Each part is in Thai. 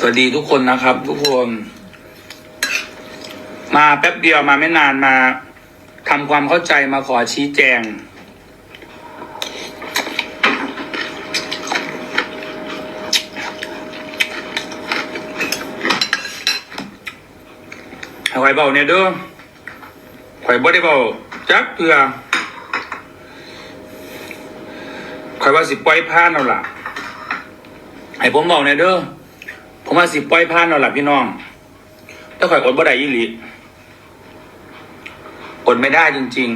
สวัสดีทุกคนนะครับ ทุกคน มาแป๊บเดียวมาไม่นานมาทำความเข้าใจมาขอชี้แจงให้ข่อยเบาเนี่ยเด้อข่อยบ่ได้เบาจักเถื่อข่อยว่าสิปล่อยผ่านเอาล่ะ ให้ผมบอกเนี่ยเด้อ ผมว่าสิปล่อยผ่านเอาล่ะพี่น้องถ้าข่อยอดบ่ได้อีหลีอดไม่ได้จริง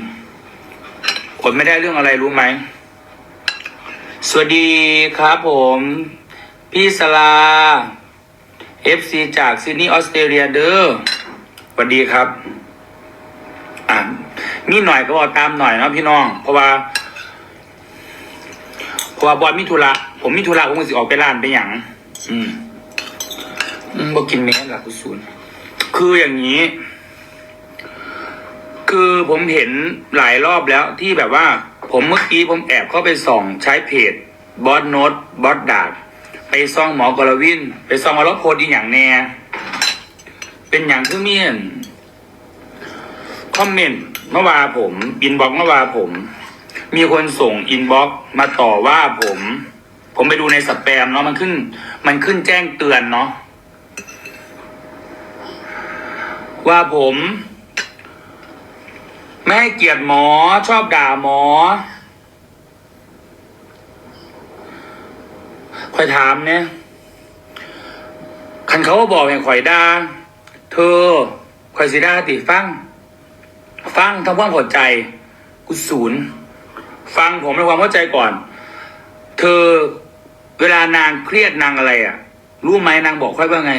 ๆอดไม่ได้เรื่องอะไรรู้ไหม สวัสดีครับผม พี่สลา FC จากซิดนีย์ออสเตรเลียเด้อสวัสดีครับ อ่านี่หน่อยก็บอกตามหน่อยนะพี่น้อง เพราะว่าเพราะว่าบอลมิธุระผมมิธุระผมก็สิออกไปร้านไปอย่าง อืม บอกกินเมสหลักกุศลคืออย่างนี้ คือผมเห็นหลายรอบแล้วที่แบบว่า ผมเมื่อกี้ผมแอบเข้าไปส่องใช้เพจบอสโนตบอสดาดไปซ่องหมอกรวิน ไปซ่องมาลบโพสต์อีอย่างแน่เป็นอย่างที่เมียนคอมเมนต์เมื่อวานผมอินบ็อกเมื่อวานผม มีคนส่งอินบ็อกมาต่อว่าผม ผมไปดูในสแปมเนาะมันขึ้น มันขึ้นแจ้งเตือนเนาะ ว่าผม ไม่ให้เกียรติหมอชอบด่าหมอคอยถามเนี่ยคันเขาบอกให้ข่อยด่าเธอข่อยสิด่าติฟัง ฟังทำความเข้าใจ กูศูนย์ฟังผมในความเข้าใจก่อน เธอเวลานางเครียดนางอะไรอะ่ะ รู้ไหมนางบอกค่อยว่าไง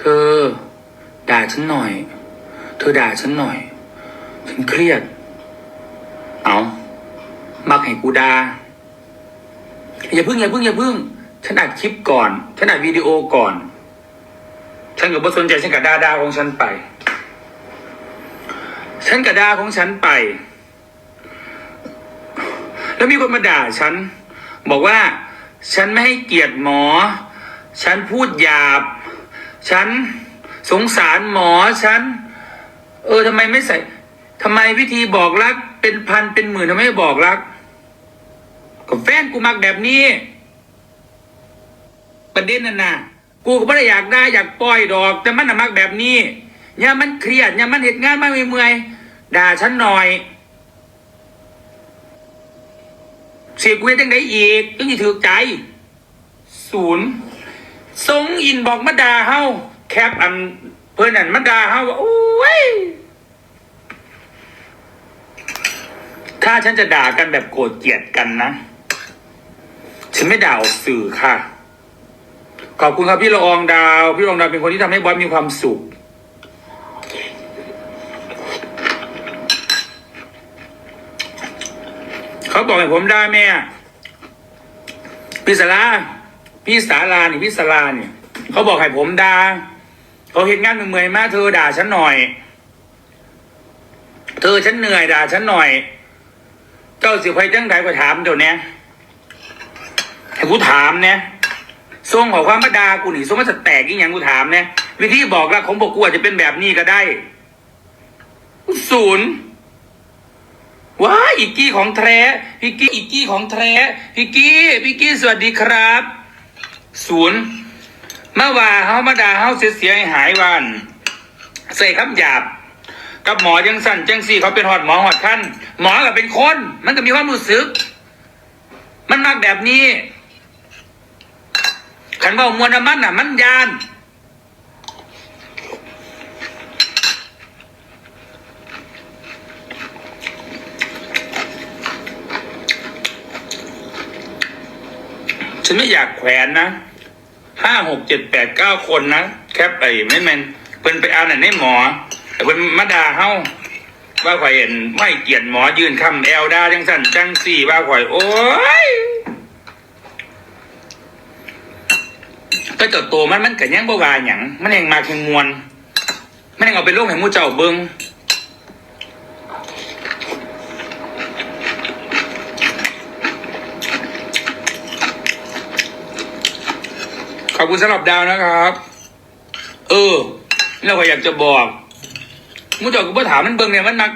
เธอ ด่าฉันหน่อย เธอด่าฉันหน่อย ฉันเครียด เอามักให้กูด่าอย่าพึ่งอย่าพึ่งอย่าพึ่ง ฉันอัดคลิปก่อน ฉันอัดวิดีโอก่อน ฉันก็บ่สนใจฉันกับดาดาของฉันไป ฉันกับดาของฉันไป แล้วมีคนมาด่าฉัน บอกว่า ฉันไม่ให้เกียรติหมอ ฉันพูดหยาบ ฉัน สงสารหมอฉัน เออทำไมไม่ใส่ทำไมวิธีบอกรัก เป็นพันเป็นหมื่นทำไมไม่บอกรักก็แฟนกูมักแบบนี้ ประเด็นนั่นนะกูก็ไม่ได้อยากได้อยากปล่อยดอก แต่มันน่ะมักแบบนี้เนี่ยมันเครียดเนี่ยมันเหตุงานมันเมื่อยด่าฉันหน่อยเสียกูยังได้อีกต้องอย่ถือใจ ศูนย์สงอินบอกมาด่าเฮา แคปอันเพื่อนนั่นมาด่าเฮาว่าโอ้ยถ้าฉันจะด่ากันแบบโกรธเกลียดกันนะ ฉันไม่ด่าออกสื่อค่ะ ขอบคุณครับพี่ละอองดาว พี่ละอองดาวเป็นคนที่ทำให้บอสมีความสุข เขาบอกให้ผมด่าแม่พี่สาราพี่สารานี่พี่สารานี่เขาบอกให้ผมด่า เขาเห็นงานเมื่อยๆมากเธอด่าฉันหน่อย เธอฉันเหนื่อยด่าฉันหน่อย เจ้าสิไปจังใดก็ถามเดี๋ยวนี้ให้กูถามเนี่ยทรงของความมาดากูหนีทรงมาสแตกอีกอย่างกูถามเนี่ยวิธีบอกละของบอกกูอาจจะเป็นแบบนี้ก็ได้ศูนย์ว้าอีกกี้ของแท้พี่กี้อีกกี้ของแท้พี่กี้พี่กี้สวัสดีครับ ศูนย์ มื่อว่าเฮามาด่าเฮาเสียเสียหายวันใส่คำหยาบ กับหมอจังสั่นจังสี่เขาเป็นหอดหมอหอดท่านหมอก็เป็นคน มันก็มีความรู้สึก มันมากแบบนี้ขันว่ามวลน้ำมันน่ะ มันยานฉันไม่อยากแขวนนะ ห้าหกเจ็ดแปดเก้าคนนะแคปไปไม่แมนเพิ่นไปเอาหน่ะในหมอเพิ่นมาด่าเฮาว่าข่อยเห็นไม่เกียรติหมอยืนคำแอลดาจังสั่นจังสี่ว่าข่อยโอ้ยก็เจ้าตัวมันมันก็ยังบ่ว่าหยังมันยังมาแข่งมวนมันยังเอาไปลงให้หมู่เจ้าเบิ่ง อบคุณสำหรับดาวนะครับ เออแล้วก็อยากจะบอกมุจอกก็บ่ถามมันเบิ่งเนี่ยมันนัก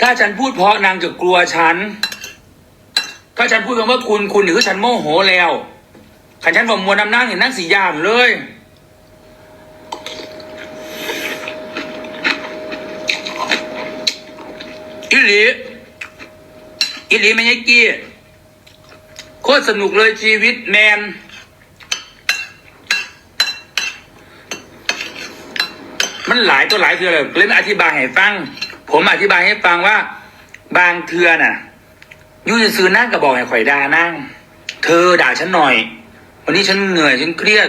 ถ้าฉันพูดเพราะนางจะกลัวฉัน ถ้าฉันพูดคำว่าคุณคุณหรือฉันโมโหแล้วขันฉันบอกมวลน้ำนั่งอย่างนั่งสียามเลยอิลีอิลีไม่ใช่กี้โคตรสนุกเลยชีวิตแมน มันหลายตัวหลายเทือเลยเลยไม่อธิบายให้ฟัง ผมอธิบายให้ฟังว่า บางเทือน่ะยูจะซื้อนั่งกระบอกให้ข่อยดานั่ง เธอด่าฉันหน่อย วันนี้ฉันเหนื่อยฉันเครียด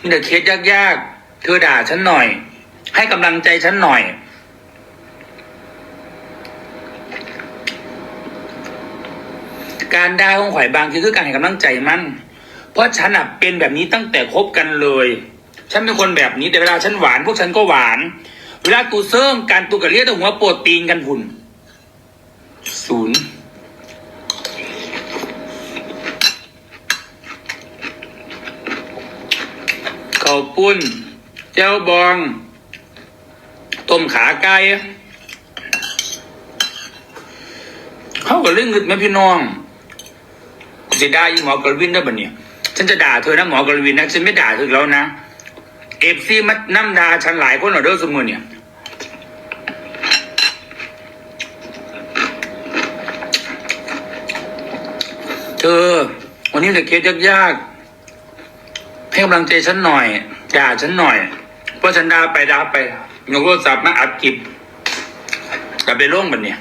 มีแต่เคสยากๆ เธอด่าฉันหน่อย ให้กำลังใจฉันหน่อย การด่าของข่อยบางทีคือการให้กำลังใจมัน เพราะฉันอะเป็นแบบนี้ตั้งแต่คบกันเลย ฉันเป็นคนแบบนี้แต่เวลาฉันหวานพวกฉันก็หวาน เวลาตูเซิ่งการตูกระเลียดหัวโปรตีนกันหุ่นศูนย์ข้าวปุ้น เจ้าบอง ต้มขาไก่เขาก็เรื่องงึดไหมพี่น้องจะด่าอีหมอกรวินได้ปะเนี่ยฉันจะด่าเธอนะหมอกรวินนะฉันไม่ด่าเธอแล้วนะ เอฟซีมันน้ำดาฉันหลายคนเหรอเด้อสมมุติเนี่ยเธอ วันนี้เหลือเคสยากๆให้กำลังใจฉันหน่อยด่าฉันหน่อย เพราะฉันด่าไปด่าไปยกโทรศัพท์มาอัดคลิปกลับไปลงบันเนี่ย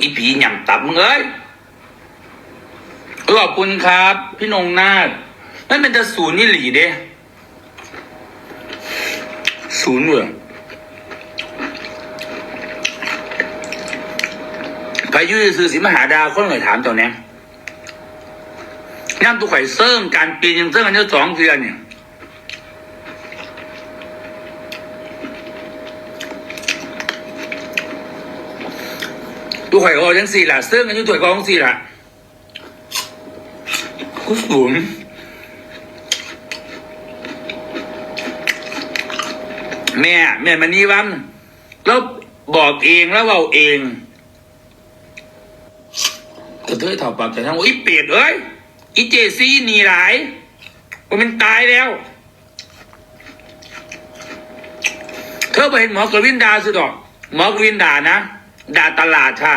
อีผีหย่ำตับมึงเอ้ยขอบคุณครับ พี่นงนาฏนั่นเป็นจะศูนย์นี่หลีเด้ ศูนย์เหรอพายุซื้อสิมหาดาวคนเคยถามตัวเนี้ยย่ำตัวไข่เซิ่งการปีนยังเซิ่งกันเยอะสองเดือนเนี่ยตัวไข่ก็เอาจังสี่ละเซิ่งกันอยุ่ตัวไข่ก็เอาจังสี่ละกูสูง แม่แม่มันนี่วันแล้วบอกเองแล้วเอาเองกระเทยถอดปากแต่ทั้งอ้ยเปียดเอ้ยอีเจซี่หนีหลายว่ามันตายแล้ว เธอไปเห็นหมอกวินดาสุดอก หมอกวินดานะด่าตลาดค่ะ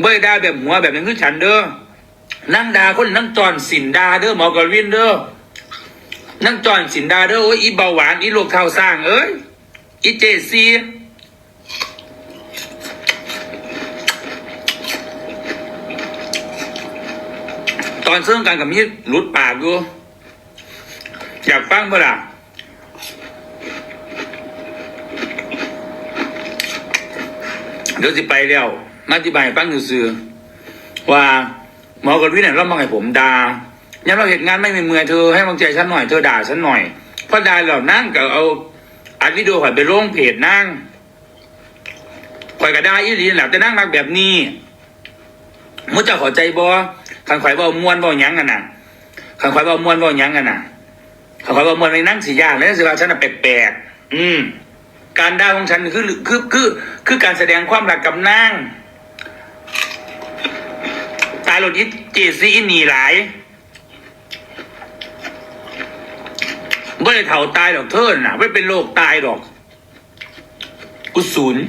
เบ่ด่าแบบหัวแบบนั้นคือฉันเด้อนั่งด่าคนนั่งจอนสินดาเด้อหมอกวินเด้อ นั่งจอนสินดาเด้อโอ้ยอีเบาหวานอีโรคเท้าสร้างเอ้ยอีเจซีตอนเสื่องกันกับมีดหลุดปากอยู่อยากฟังเปล่าเดี๋ยวสิไปแล้วมาอธิบายให้ฟังซื่อว่าหมอกระวินเนี่ยเรามาให้ผมดา ย้ำเราเหตุงานไม่มีเมื่อยเธอให้กำลังใจฉันหน่อยเธอด่าฉันหน่อยเพราะด่าเรานั่งกับเอาอัดวิดีโอข่อยไปลงเพจนั่งข่อยก็ได้อีหลีแหละแต่นั่งมักแบบนี้มุจะขอใจบอขันข่อยบอมวนบอยังกันน่ะขันข่อยบอมวนบอยังกันน่ะขันข่อยบอมวนไปนั่งสียากแล้วสิว่าฉันน่ะแปลกๆอืม การด่าของฉันคือคือคือคือการแสดงความรักกับนางตายหลดยิเจซีอินีหลายไม่ ได้เถ่าตายหรอกเธอน่ะ ไม่เป็นโรคตายหรอก กุศูนย์